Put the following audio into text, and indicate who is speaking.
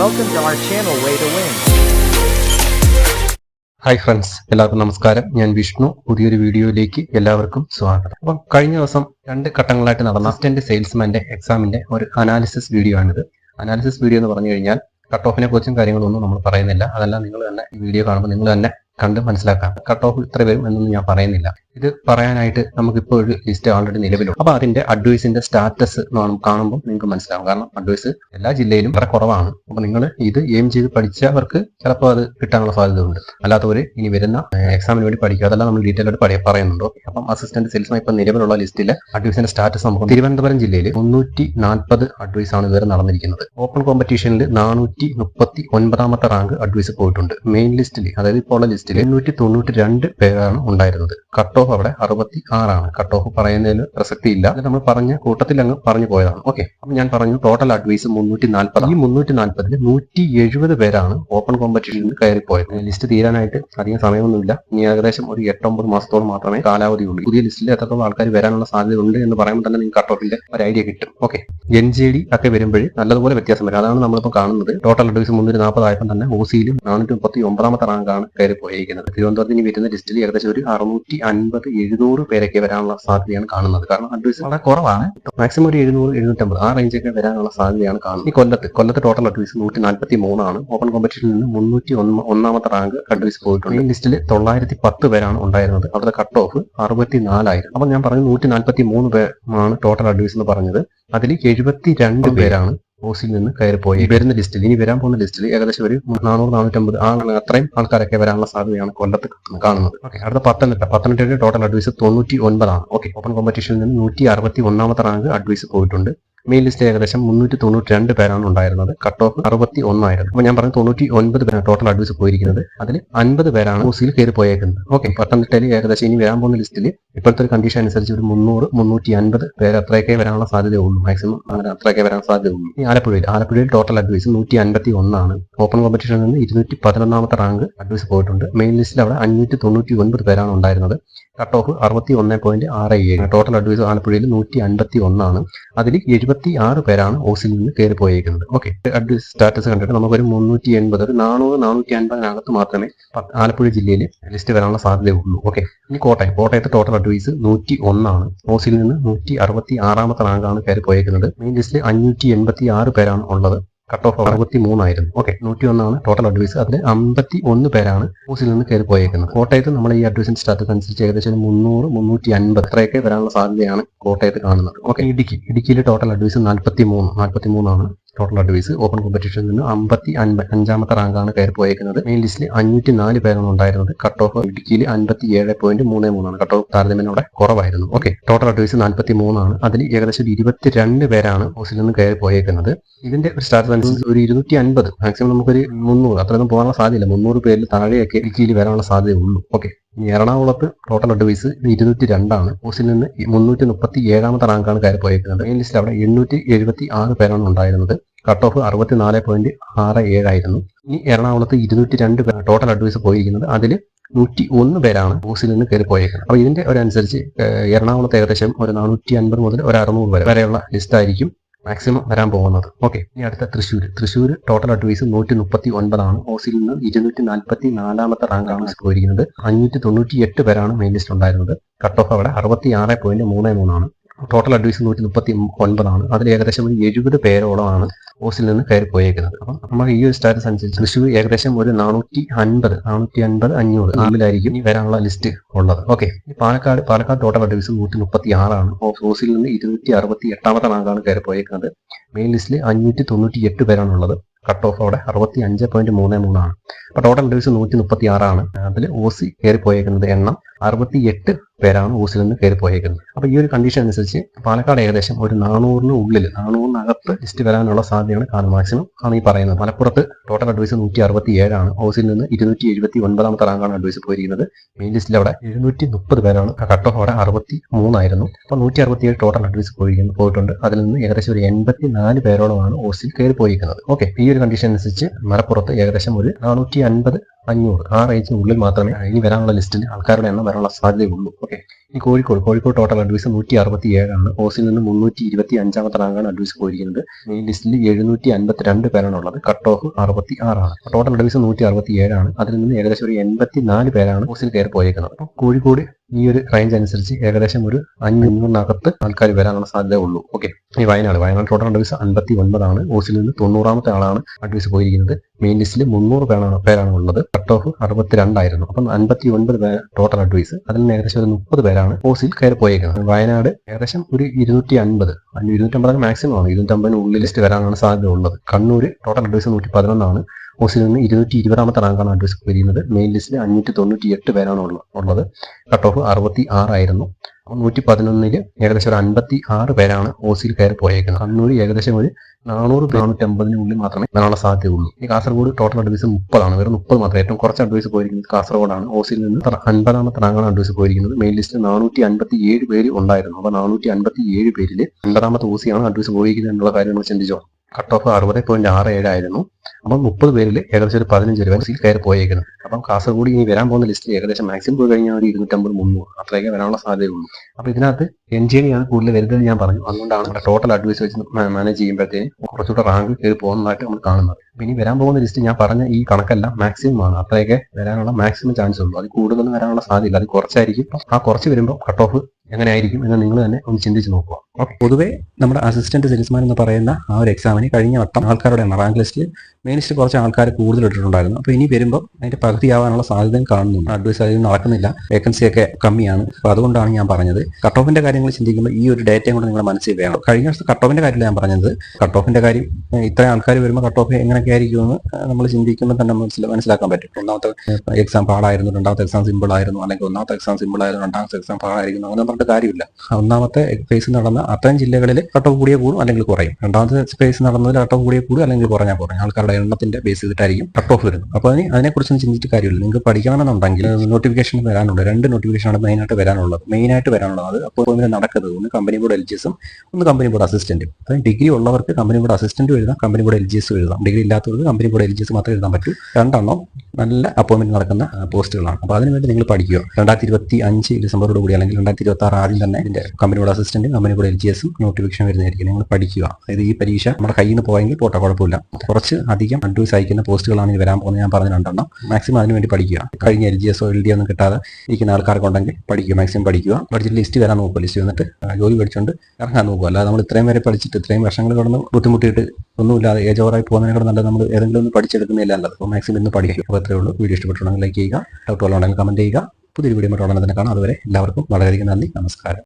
Speaker 1: Welcome to our channel Way to Win.
Speaker 2: Hi friends എല്ലാവർക്കും നമസ്കാരം. ഞാൻ വിഷ്ണു. പുതിയൊരു വീഡിയോയിലേക്ക് എല്ലാവർക്കും സ്വാഗതം. അപ്പം കഴിഞ്ഞ ദിവസം രണ്ട് ഘട്ടങ്ങളായിട്ട് നടന്ന അസിസ്റ്റന്റ് സെയിൽസ്മാന്റെ എക്സാമിന്റെ ഒരു അനാലിസിസ് വീഡിയോ ആണിത്. അനാലിസിസ് വീഡിയോ എന്ന് പറഞ്ഞു കഴിഞ്ഞാൽ കട്ട് ഓഫിനെ കുറിച്ചും കാര്യങ്ങളൊന്നും നമ്മൾ പറയുന്നില്ല. അതെല്ലാം നിങ്ങൾ തന്നെ ഈ വീഡിയോ കാണുമ്പോൾ നിങ്ങൾ തന്നെ കണ്ട് മനസ്സിലാക്കാം. കട്ട് ഓഫ് ഇത്ര വരും എന്നൊന്നും ഞാൻ പറയുന്നില്ല. ഇത് പറയാനായിട്ട് നമുക്കിപ്പോൾ ഒരു ലിസ്റ്റ് ഓൾറെഡി നിലവിലുണ്ട്. അപ്പൊ അതിന്റെ അഡ്വൈസിന്റെ സ്റ്റാറ്റസ് കാണുമ്പോൾ നിങ്ങൾക്ക് മനസ്സിലാവും. കാരണം അഡ്വൈസ് എല്ലാ ജില്ലയിലും വളരെ കുറവാണ്. അപ്പൊ നിങ്ങൾ ഇത് എയിം ചെയ്ത് പഠിച്ചവർക്ക് ചിലപ്പോൾ അത് കിട്ടാനുള്ള സാധ്യതയുണ്ട്. അല്ലാത്തവർ ഇനി വരുന്ന എക്സാമിന് വേണ്ടി പഠിക്കുക അതെല്ലാം നമ്മൾ ഡീറ്റെയിൽ ആയിട്ട് പറയുന്നുണ്ട്. അപ്പം അസിസ്റ്റന്റ് സെയിൽസ്മാൻ ഇപ്പം നിലവിലുള്ള ലിസ്റ്റിലെ അഡ്വൈസിന്റെ സ്റ്റാറ്റസ് നമുക്ക് തിരുവനന്തപുരം ജില്ലയിൽ മുന്നൂറ്റി നാൽപ്പത് അഡ്വൈസ് ആണ് ഇതുവരെ നടന്നിരിക്കുന്നത്. ഓപ്പൺ കോമ്പറ്റീഷനിൽ നാനൂറ്റി മുപ്പത്തി ഒൻപതാമത്തെ റാങ്ക് അഡ്വൈസ് പോയിട്ടുണ്ട്. മെയിൻ ലിസ്റ്റിൽ അതായത് ഇപ്പോൾ ഉള്ള ലിസ്റ്റിൽ എണ്ണൂറ്റി തൊണ്ണൂറ്റി രണ്ട് പേരാണ് ഉണ്ടായിരുന്നത്. കട്ട് അവിടെ അറുപത്തി ആറാണ് കട്ട് ഓഫ് പറയുന്നതിന് പ്രസക്തി ഇല്ല നമ്മൾ പറഞ്ഞ കൂട്ടത്തിൽ അങ്ങ് പറഞ്ഞു പോയതാണ്. ഓക്കെ അപ്പം ഞാൻ പറഞ്ഞു ടോട്ടൽ അഡ്വൈസ് മുന്നൂറ്റി നാൽപ്പത് ഈ മുന്നൂറ്റി നാൽപ്പതിൽ നൂറ്റി എഴുപത് പേരാണ് ഓപ്പൺ കോമ്പറ്റീഷനിൽ നിന്ന് കയറിപ്പോയത് ലിസ്റ്റ് തീരാനായിട്ട് അധികം സമയമൊന്നുമില്ല. ഇനി ഏകദേശം ഒരു എട്ടൊമ്പത് മാസത്തോളം മാത്രമേ കാലാവധിയുള്ളൂ പുതിയ ലിസ്റ്റിൽ എത്രത്തോളം ആൾക്കാർ വരാനുള്ള സാധ്യത ഉണ്ട് എന്ന് പറയുമ്പോൾ തന്നെ നിങ്ങൾക്ക് കട്ട് ഓഫിന്റെ ഒരു ഐഡിയ കിട്ടും. ഓക്കെ എൻ ജെ ഡി ഒക്കെ വരുമ്പോൾ നല്ലതുപോലെ വ്യത്യാസം വരും. അതാണ് നമ്മളിപ്പോൾ കാണുന്നത്. ടോട്ടൽ അഡ്വൈസ് മുന്നൂറ്റി നാൽപ്പതായപ്പോൾ തന്നെ ഓസിയിലും നാനൂറ്റി മുപ്പത്തി ഒമ്പതാമത്തെ റാങ്കാണ് കയറി പോയിരിക്കുന്നത്. തിരുവനന്തപുരത്ത് ഇനി വരുന്ന ലിസ്റ്റിൽ ഏകദേശം ഒരു അറുന്നൂറ്റി അൻപത് എഴുന്നൂറ് പേരൊക്കെ വരാനുള്ള സാധ്യതയാണ് കാണുന്നത്. കാരണം അഡ്വൈസ് വളരെ കുറവാണ്. മാക്സിമം ഒരു എഴുന്നൂറ് എഴുന്നൂറ്റമ്പത് ആ റേഞ്ചൊക്കെ വരാനുള്ള സാധ്യതയാണ് കാണുന്നത്. ഈ കൊല്ലത്ത് കൊല്ലത്ത് ടോട്ടൽ അഡ്വൈസ് നൂറ്റി നാൽപ്പത്തി മൂന്നാണ് ഓപ്പൺ കോമ്പറ്റീഷനിൽ നിന്ന് മുന്നൂറ്റി ഒന്ന് ഒന്നാമത്തെ റാങ്ക് അഡ്വൈസ് പോയിട്ടുണ്ട്. ഈ ലിസ്റ്റിൽ തൊള്ളായിരത്തി പത്ത് പേരാണ് ഉണ്ടായിരുന്നത്. അവിടുത്തെ കട്ട് ഓഫ് അറുപത്തി നാലായിരം അപ്പൊ ഞാൻ പറഞ്ഞു നൂറ്റി നാൽപ്പത്തി മൂന്ന് പേരാണ് ടോട്ടൽ അഡ്വൈസ് എന്ന് പറഞ്ഞത്. അതിൽ എഴുപത്തി രണ്ട് പേരാണ് ഓസിൽ നിന്ന് കയറിപ്പോയി വരുന്ന ലിസ്റ്റിൽ ഇനി വരാൻ പോകുന്ന ലിസ്റ്റിൽ ഏകദേശം ഒരു നാനൂറ് നാനൂറ്റമ്പത് ആ അത്രയും ആൾക്കാരൊക്കെ വരാനുള്ള സാധ്യതയാണ് കൊല്ലത്ത് കാണുന്നത്. ഓക്കെ അടുത്ത പത്തനംതിട്ട. പത്തനംതിട്ടയുടെ ടോട്ടൽ അഡ്വൈസ് തൊണ്ണൂറ്റി ഒൻപതാണ്. ഓക്കെ ഓപ്പൺ കോമ്പറ്റീഷനിൽ നിന്ന് നൂറ്റി അറുപത്തി ഒന്നാമത്തെ റാങ്ക് അഡ്വൈസ് പോയിട്ടുണ്ട്. മെയിൻ ലിസ്റ്റിൽ ഏകദേശം മുന്നൂറ്റി തൊണ്ണൂറ്റി രണ്ട് പേരാണ് ഉണ്ടായിരുന്നത്. കട്ട് ഓഫ് അറുപത്തി ഒന്നായിരുന്നു അപ്പോൾ ഞാൻ പറഞ്ഞു തൊണ്ണൂറ്റി ഒൻപത് പേരാണ് ടോട്ടൽ അഡ്വൈസ് പോയിരിക്കുന്നത്. അതിൽ അൻപത് പേരാണ് ഓസിയിൽ കയറി പോയേക്കുന്നത്. ഓക്കെ പത്തനംതിട്ടയിൽ ഏകദേശം ഇനി വരാൻ പോകുന്ന ലിസ്റ്റിൽ ഇപ്പോഴത്തെ ഒരു കണ്ടീഷൻ അനുസരിച്ച് ഒരു മുന്നൂറ് മുന്നൂറ്റി അൻപത് പേര് അത്രയൊക്കെ വരാനുള്ള സാധ്യതയുള്ളൂ മാക്സിമം അങ്ങനെ അത്രയൊക്കെ വരാൻ സാധ്യതയുള്ളൂ ഈ ആലപ്പുഴയിൽ ആലപ്പുഴയിൽ ടോട്ടൽ അഡ്വൈസ് നൂറ്റി അൻപത്തി ഒന്നാണ് ഓപ്പൺ കോമ്പറ്റീഷനിൽ നിന്ന് ഇരുന്നൂറ്റി പതിനൊന്നാമത്തെ റാങ്ക് അഡ്വൈസ് പോയിട്ടുണ്ട്. മെയിൻ ലിസ്റ്റിൽ അവിടെ അഞ്ഞൂറ്റി തൊണ്ണൂറ്റി ഒൻപത് പേരാണ് ഉണ്ടായിരുന്നത്. കട്ട് ഓഫ് അറുപത്തി ഒന്ന് പോയിന്റ് ആറ് ഏഴ്. ടോട്ടൽ അഡ്വൈസ് ആലപ്പുഴയിൽ നൂറ്റി അൻപത്തി ഒന്നാണ് അതിൽ എഴുപത്തി ആറ് പേരാണ് ഓസിൽ നിന്ന് കയറി പോയിരിക്കുന്നത് ഓക്കെ അഡ്വൈസ് സ്റ്റാറ്റസ് കണ്ടിട്ട് നമുക്കൊരു മുന്നൂറ്റി എൺപത് ഒരു നാനൂറ് നാനൂറ്റി അൻപതിനകത്ത് മാത്രമേ ആലപ്പുഴ ജില്ലയിൽ ലിസ്റ്റ് വരാനുള്ള സാധ്യതയുള്ളൂ ഓക്കെ ഇനി കോട്ടയം. കോട്ടയത്ത് ടോട്ടൽ അഡ്വൈസ് നൂറ്റി ഒന്നാണ് ഓസിൽ നിന്ന് നൂറ്റി അറുപത്തി ആറാമത്തെ റാങ്കാണ് കയറി പോയേക്കുന്നത് മെയിൻ ലിസ്റ്റിൽ അഞ്ഞൂറ്റി എൺപത്തി ആറ് പേരാണ് ഉള്ളത്. കട്ട് ഓഫ് അറുപത്തി മൂന്നായിരുന്നു ഓക്കെ നൂറ്റി ഒന്നാണ് ടോട്ടൽ അഡ്വൈസ് അതിൽ അമ്പത്തി ഒന്ന് പേരാണ് ഹൗസിൽ നിന്ന് കയറി പോയേക്കുന്നത്. കോട്ടയത്ത് നമ്മൾ ഈ അഡ്വൈസിന്റെ സ്റ്റാറ്റസ് അനുസരിച്ച് ഏകദേശം മുന്നൂറ് മുന്നൂറ്റി അൻപത് അത്രയൊക്കെ വരാനുള്ള സാധ്യതയാണ് കോട്ടയത്ത് കാണുന്നത്. ഓക്കെ ഇടുക്കി. ഇടുക്കിയിൽ ടോട്ടൽ അഡ്വൈസ് നാൽപ്പത്തി മൂന്ന് നാൽപ്പത്തി മൂന്നാണ് ടോട്ടൽ അഡ്വൈസ് ഓപ്പൺ കോമ്പറ്റീഷനിൽ നിന്ന് അമ്പത്തി അഞ്ചാമത്തെ റാങ്കാണ് കയറി പോയേക്കുന്നത്. മെയിൻ ലിസ്റ്റിൽ അഞ്ഞൂറ്റി നാല് പേരാണ് ഉണ്ടായിരുന്നത്. കട്ട് ഓഫ് ഇടുക്കിയിൽ അൻപത്തി ഏഴ് പോയിന്റ് മൂന്ന് മൂന്നാണ്. കട്ട് ഓഫ് താരതമ്യം അവിടെ കുറവായിരുന്നു. ഓക്കെ ടോട്ടൽ അഡ്വൈസ് നാൽപ്പത്തി മൂന്നാണ് അതിൽ ഏകദേശം ഒരു ഇരുപത്തിരണ്ട് പേരാണ് ഓസിൽ നിന്ന് കയറി പോയേക്കുന്നത്. ഇതിന്റെ ഒരു സ്റ്റാറ്റസ് അനുസരിച്ച് ഒരു ഇരുന്നൂറ്റി അൻപത് മാക്സിമം നമുക്കൊരു മുന്നൂറ്. അത്രയൊന്നും പോകാനുള്ള സാധ്യതയില്ല. മുന്നൂറ് പേരിൽ താഴെയൊക്കെ ഇടുക്കിയിൽ വരാനുള്ള സാധ്യതയുള്ളൂ. ഓക്കെ എറണാകുളത്ത് ടോട്ടൽ അഡ്വൈസ് ഇരുന്നൂറ്റി രണ്ടാണ് ഓസിൽ നിന്ന് മുന്നൂറ്റി മുപ്പത്തി ഏഴാമത്തെ റാങ്കാണ് കയറി പോയേക്കുന്നത്. മെയിൻ ലിസ്റ്റിൽ അവിടെ എണ്ണൂറ്റി എഴുപത്തി ആറ് പേരാണ് ഉണ്ടായിരുന്നത്. കട്ട് ഓഫ് അറുപത്തി നാല് പോയിന്റ് ആറ് ഏഴായിരുന്നു ഇനി എറണാകുളത്ത് ഇരുന്നൂറ്റി രണ്ട് പേർ ടോട്ടൽ അഡ്വൈസ് പോയിരിക്കുന്നത്. അതിൽ നൂറ്റി ഒന്ന് പേരാണ് ഓസിൽ നിന്ന് കയറി പോയേക്കുന്നത്. അപ്പോൾ ഇതിന്റെ ഒരനുസരിച്ച് എറണാകുളത്ത് ഏകദേശം ഒരു നാനൂറ്റി അൻപത് മുതൽ ഒരു അറുന്നൂറ് വരെ വരെയുള്ള ലിസ്റ്റ് ആയിരിക്കും. മാക്സിമം വരാൻ പോകുന്നത്. ഓക്കെ ഇനി അടുത്ത തൃശ്ശൂർ തൃശ്ശൂർ ടോട്ടൽ അഡ്വൈസ് നൂറ്റി മുപ്പത്തി ഒൻപതാണ് ഓസിൽ നിന്ന് ഇരുന്നൂറ്റി നാൽപ്പത്തി നാലാമത്തെ റാങ്കാണ് പോയിരിക്കുന്നത്. അഞ്ഞൂറ്റി തൊണ്ണൂറ്റി എട്ട് പേരാണ് മെയിൻ ലിസ്റ്റ് ഉണ്ടായിരുന്നത്. കട്ട് ഓഫ് അവിടെ അറുപത്തി ആറ് പോയിന്റ് മൂന്ന് മൂന്നാണ്. ടോട്ടൽ അഡ്വൈസ് നൂറ്റി മുപ്പത്തി ഒൻപതാണ് അതിൽ ഏകദേശം ഒരു എഴുപത് പേരോളമാണ് ഓസിൽ നിന്ന് കയറി പോയേക്കുന്നത്. അപ്പം നമുക്ക് ഈ ഒരു സ്റ്റാറ്റസ് അനുസരിച്ച് തൃശ്ശൂർ ഏകദേശം ഒരു നാനൂറ്റി അൻപത് നാനൂറ്റി അൻപത് അഞ്ഞൂറ് ആമിലായിരിക്കും ഈ വരാനുള്ള ലിസ്റ്റ് ഉള്ളത്. Okay Palakkad Palakkad total advice നൂറ്റി മുപ്പത്തി ആറാണ് ഓസിൽ നിന്ന് ഇരുന്നൂറ്റി അറുപത്തി എട്ടാമത്തെ റാങ്കാണ് കയറി പോയേക്കുന്നത്. മെയിൻ ലിസ്റ്റിൽ അഞ്ഞൂറ്റി തൊണ്ണൂറ്റി എട്ട് പേരാണ് ഉള്ളത് കട്ട് ഓഫ് അവിടെ അറുപത്തി അഞ്ച് പോയിന്റ് മൂന്ന് മൂന്നാണ്. അപ്പൊ ടോട്ടൽ അഡ്വൈസ് നൂറ്റി മുപ്പത്തി ആറാണ് അതിൽ ഓസി കയറി പോയേക്കുന്നത് എണ്ണം അറുപത്തി എട്ട് പേരാണ് ഓസിൽ നിന്ന് കയറി പോയേക്കുന്നത്. അപ്പൊ ഈ ഒരു കണ്ടീഷൻ അനുസരിച്ച് പാലക്കാട് ഏകദേശം ഒരു നാനൂറിന് ഉള്ളിൽ നാനൂറിനകത്ത് ലിസ്റ്റ് വരാനുള്ള സാധ്യതയാണ് കാണുന്നത് മാക്സിമം ആണ് ഈ പറയുന്നത്. മലപ്പുറത്ത് ടോട്ടൽ അഡ്വൈസ് നൂറ്റി അറുപത്തി ഏഴാണ് ഓസിൽ നിന്ന് ഇരുന്നൂറ്റി എഴുപത്തി ഒൻപതാമത്തെ റാങ്കാണ് അഡ്വൈസ് പോയിരിക്കുന്നത് മെയിൻ ലിസ്റ്റിൽ അവിടെ എഴുന്നൂറ്റി മുപ്പത് പേരാണ് കട്ട് ഓഫ് അവിടെ അറുപത്തി മൂന്നായിരുന്നു അപ്പൊ നൂറ്റി അറുപത്തി ഏഴ് ടോട്ടൽ അഡ്വൈസ് പോയിരിക്കുന്നു പോയിട്ടുണ്ട്. അതിൽ നിന്ന് ഏകദേശം ഒരു എൺപത്തി നാല് പേരോളമാണ് ഓസിൽ കയറി പോയിരിക്കുന്നത്. ഓക്കെ ഈ ഒരു കണ്ടീഷൻ അനുസരിച്ച് മലപ്പുറത്ത് ഏകദേശം ഒരു നാനൂറ്റി അൻപത് അഞ്ഞൂറ്. ആ റേഞ്ചിനുള്ളിൽ മാത്രമേ ഇനി വരാനുള്ള ലിസ്റ്റിൽ ആൾക്കാരുടെ എണ്ണം വരാനുള്ള സാധ്യതയുള്ളൂ. ഓക്കെ ഈ കോഴിക്കോട്. കോഴിക്കോട് ടോട്ടൽ അഡ്വൈസ് നൂറ്റി അറുപത്തി ഏഴാണ് ഓസിൽ നിന്ന് മുന്നൂറ്റി ഇരുപത്തി അഞ്ചാമത്തെ റാങ്കാണ് അഡ്വൈസ് പോയിരിക്കുന്നത് മെയിൻ ലിസ്റ്റിൽ എഴുന്നൂറ്റി അൻപത്തി രണ്ട് പേരാണ് ഉള്ളത് കട്ട് ഓഫ് അറുപത്തി ആറാണ് ടോട്ടൽ അഡ്വൈസ് നൂറ്റി അറുപത്തി ഏഴാണ് അതിൽ നിന്ന് ഏകദേശം ഒരു എൺപത്തി നാല് പേരാണ് ഓസിൽ കയറി പോയേക്കുന്നത്. അപ്പോൾ കോഴിക്കോട് ഈ ഒരു റേഞ്ച് അനുസരിച്ച് ഏകദേശം ഒരു അഞ്ഞൂറിനകത്ത് ആൾക്കാർ വരാനുള്ള സാധ്യത ഉള്ളൂ ഓക്കെ ഈ വയനാട്. വയനാട് ടോട്ടൽ അഡ്വൈസ് അൻപത്തി ഒൻപതാണ് ഓസിൽ നിന്ന് തൊണ്ണൂറാമത്തെ ആളാണ് അഡ്വൈസ് പോയിരിക്കുന്നത്. മെയിൻ ലിസ്റ്റിൽ മുന്നൂറ് പേരാണ് പേരാണ് ഉള്ളത്. കട്ട് ഓഫ് അറുപത്തിരണ്ടായിരുന്നു. അപ്പം അൻപത്തി ഒൻപത് ടോട്ടൽ അഡ്വൈസ് അതിൽ നിന്ന് ഏകദേശം ഒരു മുപ്പത് പേരാണ് ഓസിൽ കയറി പോയേക്കുന്നത്. വയനാട് ഏകദേശം ഒരു ഇരുന്നൂറ്റി അൻപത് ഇരുന്നൂറ്റമ്പത് മാക്സിമം ആണ്. ഇരുന്നൂറ്റമ്പതിന് ഉള്ളിൽ ലിസ്റ്റ് വരാനാണ് സാധ്യത ഉള്ളത് കണ്ണൂർ ടോട്ടൽ അഡ്വൈസ് നൂറ്റി പതിനൊന്നാണ്. ഓസിൽ നിന്ന് ഇരുന്നൂറ്റി ഇരുപതാമത്തെ റാങ്കാണ് അഡ്വൈസ് വരുന്നത്. മെയിൻ ലിസ്റ്റിൽ അഞ്ഞൂറ്റി തൊണ്ണൂറ്റി എട്ട് പേരാണ് ഉള്ളത്. കട്ട് ഓഫ് അറുപത്തി ആറായിരുന്നു നൂറ്റി പതിനൊന്നിൽ ഏകദേശം ഒരു അൻപത്തി ആറ് പേരാണ് ഓസിയിൽ കയറി പോയേക്കുന്നത്. കണ്ണൂർ ഏകദേശം ഒരു നാനൂറ് നാനൂറ്റി അമ്പതിന് ഉള്ളിൽ മാത്രമേ വരാനുള്ള സാധ്യതയുള്ളൂ. ഈ കാസർഗോഡ് ടോട്ടൽ അഡ്വൈസ് മുപ്പതാണ്. വെറും മുപ്പത് മാത്രമേ. ഏറ്റവും കുറച്ച് അഡ്വൈസ് പോയിരിക്കുന്നത് കാസർഗോഡാണ്. ഓസിയിൽ നിന്ന് അൻപതാമത്തെ റാങ്കാണ് അഡ്വൈസ് പോയിരിക്കുന്നത്. മെയിൻ ലിസ്റ്റിൽ നാനൂറ്റി അൻപത്തി ഏഴ് പേര് ഉണ്ടായിരുന്നു. അപ്പോൾ നാനൂറ്റി അൻപത്തി ഏഴ് പേരിൽ അൻപതാമത്തെ ഓസിയാണ് അഡ്വൈസ് പോയിരിക്കുന്നത് എന്നുള്ള കാര്യം നമ്മൾ ചിന്തിച്ചോ കട്ട് ഓഫ് അറുപത് പോയിന്റ് ആറ് ഏഴായിരുന്നു അപ്പം മുപ്പത് പേരിൽ ഏകദേശം ഒരു പതിനഞ്ച് രൂപ സീറ്റ് കയറി പോയേക്കുന്നത് അപ്പം കാസർഗോഡ് ഇനി വരാൻ പോകുന്ന ലിസ്റ്റിൽ ഏകദേശം മാക്സിമം പോയി കഴിഞ്ഞാൽ ഒരു ഇരുന്നൂറ്റമ്പത് മുന്നൂറ്. അത്രയൊക്കെ വരാനുള്ള സാധ്യതയുള്ളൂ അപ്പൊ ഇതിനകത്ത് ആണ് കൂടുതൽ വരുന്നത് ഞാൻ പറഞ്ഞു. അതുകൊണ്ടാണ് നമ്മുടെ ടോട്ടൽ അഡ്വൈസ് വെച്ച് മാനേജ് ചെയ്യുമ്പോഴത്തേന് കുറച്ചുകൂടെ റാങ്ക് കയറി പോകുന്നതായിട്ട് നമ്മൾ കാണുന്നത്. അപ്പൊ ഇനി വരാൻ പോകുന്ന ലിസ്റ്റ് ഞാൻ പറഞ്ഞ ഈ കണക്കെല്ലാം മാക്സിമം ആണ്. അത്രയൊക്കെ വരാനുള്ള മാക്സിമം ചാൻസ് ഉള്ളൂ. അത് കൂടുതൽ വരാനുള്ള സാധ്യത അത് കുറച്ചായിരിക്കും. ആ കുറച്ച് വരുമ്പോൾ കട്ട് ഓഫ് എങ്ങനെയായിരിക്കും എന്ന് നിങ്ങൾ തന്നെ ഒന്ന് ചിന്തിച്ച് നോക്കുക. ഓക്കെ
Speaker 3: പൊതുവെ നമ്മുടെ അസിസ്റ്റന്റ് സെയിൽസ്മാൻ എന്ന് പറയുന്ന ആ ഒരു എക്സാമിന് കഴിഞ്ഞ വട്ടം ആൾക്കാരുടെ റാങ്ക് ലിസ്റ്റിൽ മെയിൻ ലിസ്റ്റ് കുറച്ച് ആൾക്കാർ കൂടുതൽ ഇട്ടിട്ടുണ്ടായിരുന്നു. അപ്പോൾ ഇനി വരുമ്പോൾ അതിന്റെ പകുതിയാവാനുള്ള സാധ്യതയും കാണുന്നുണ്ട്. അഡ്വൈസ് അതിൽ നടക്കുന്നില്ല. വേക്കൻസി ഒക്കെ കമ്മിയാണ്. അപ്പോൾ അതുകൊണ്ടാണ് ഞാൻ പറഞ്ഞത്. കട്ട് ഓഫിന്റെ കാര്യങ്ങൾ ചിന്തിക്കുമ്പോൾ ഈ ഒരു ഡേറ്റയും കൂടെ നിങ്ങളുടെ മനസ്സിൽ വേണം. കഴിഞ്ഞ വർഷത്തെ കട്ട് ഓഫിന്റെ കാര്യമില്ല ഞാൻ പറഞ്ഞത്. കട്ട് ഓഫിന്റെ കാര്യം ഇത്ര ആൾക്കാർ വരുമ്പോൾ കട്ട് ഓഫ് എങ്ങനെയൊക്കെ ആയിരിക്കുമെന്ന് നമ്മൾ ചിന്തിക്കുമ്പോൾ തന്നെ മനസ്സിലാക്കാൻ പറ്റും. ഒന്നാമത്തെ എക്സാം പാടായിരുന്നു രണ്ടാമത്തെ എക്സാം സിമ്പിൾ ആയിരുന്നു അല്ലെങ്കിൽ ഒന്നാമത്തെ എക്സാം സിമ്പിൾ ആയിരുന്നു രണ്ടാമത്തെ എക്സാം പാടായിരുന്നു അങ്ങനെ പറഞ്ഞിട്ട് കാര്യമില്ല. ഒന്നാമത്തെ ഫേസ് നടന്ന അത്രയും ജില്ലകളിൽ കട്ട് ഓഫ് കൂടിയ കൂടും അല്ലെങ്കിൽ കുറയും. രണ്ടാമത്തെ സ്പേസ് നടന്നതിൽ കട്ട് ഓഫ് കൂടിയ കൂടും അല്ലെങ്കിൽ കുറഞ്ഞാൽ കുറയും. ആൾക്കാരുടെ എണ്ണത്തിന്റെ ബേസ് ചെയ്തിട്ടായിരിക്കും കട്ട് ഓഫ് വരുന്നത്. അപ്പോൾ അതിന് അതിനെക്കുറിച്ചൊന്നും ചിന്തിച്ചിട്ട് കാര്യമില്ല. നിങ്ങൾക്ക് പഠിക്കണമെന്നുണ്ടെങ്കിൽ നോട്ടിഫിക്കേഷൻ വരാനുണ്ട്. രണ്ട് നോട്ടിഫിക്കേഷനാണ് മെയിനായിട്ട് വരാനുള്ളത്. മെയിനായിട്ട് വരാനുള്ളത് അത് അപ്പോൾ ഇങ്ങനെ നടക്കുന്നത്. ഒന്ന് കമ്പനി ബോർഡ് എൽ ജി എസും ഒന്ന് കമ്പനി ബോർഡ് അസിസ്റ്റന്റും അതായത് ഡിഗ്രി ഉള്ളവർക്ക് കമ്പനി ബോർഡ് അസിസ്റ്റന്റും എഴുതാം കമ്പനി ബോർഡ് എൽ ജി എസും എഴുതാം. ഡിഗ്രി ഇല്ലാത്തവർക്ക് company board L G S മാത്രമേ എഴുതാൻ പറ്റൂ. രണ്ടെണ്ണം നല്ല അപ്പോയിന്റ്മെന്റ് നടക്കുന്ന പോസ്റ്റുകളാണ് അപ്പോൾ അതിനുവേണ്ടി നിങ്ങൾ പഠിക്കുക. രണ്ടായിരത്തി ഇരുപത്തി അഞ്ച് ഡിസംബറോട് കൂടി അല്ലെങ്കിൽ രണ്ടായിരത്തി ഇരുപത്തി ആറ് ആദ്യം തന്നെ ഇതിന്റെ കമ്പനിയുടെ അസിസ്റ്റന്റും കമ്പനിയുടെ എൽ ജി എസും നോട്ടിഫിക്കേഷൻ വരുന്നതായിരിക്കും നിങ്ങൾ പഠിക്കുക. അതായത് ഈ പരീക്ഷ നമ്മുടെ കയ്യിൽ നിന്ന് പോയെങ്കിൽ പോട്ടെ കുഴപ്പമില്ല. കുറച്ച് അധികം അഡ്വൈസ് അയക്കുന്ന പോസ്റ്റുകളാണ് ഇനി വരാൻ പോകുന്നത് ഞാൻ പറഞ്ഞ രണ്ടെണ്ണം മാക്സിമം അതിന് വേണ്ടി പഠിക്കുക. കഴിഞ്ഞ എൽ ജി എസോ എൽ ഡി ഒന്നും കിട്ടാതെ ഇരിക്കുന്ന ആൾക്കാർക്കുണ്ടെങ്കിൽ പഠിക്കുക മാക്സിമം പഠിക്കുക. പഠിച്ചിട്ട് ലിസ്റ്റ് വരാൻ നോക്കുക. ലിസ്റ്റ് വന്നിട്ട് ജോലി പഠിച്ചുകൊണ്ട് ഇറങ്ങാൻ നോക്കുക. അല്ലാതെ നമ്മൾ ഇത്രയും വരെ പഠിച്ചിട്ട് ഇത്രയും വർഷങ്ങൾ കടന്ന് ബുദ്ധിമുട്ടിയിട്ട് ഒന്നുമില്ലാതെ ഏജ് ഓവറായി പോകുന്നതിനേക്കാൾ നല്ലത് നമ്മൾ ഏതെങ്കിലും ഒന്ന് പഠിച്ചെടുക്കുന്നില്ല നല്ലത്. അപ്പോൾ മാക്സിമം ഇന്ന് പഠിക്കുക. അത്രേ ഉള്ളൂ. വീഡിയോ ഇഷ്ടപ്പെട്ടുണ്ടെങ്കിൽ ലൈക്ക് ചെയ്യുക. ഡൗട്ട് ഉണ്ടെങ്കിൽ കമന്റ് ചെയ്യുക. പുതിയൊരു വീഡിയോ മറ്റുള്ള തന്നെ കാണാം. അതുവരെ എല്ലാവർക്കും വളരെയധികം നന്ദി. നമസ്കാരം.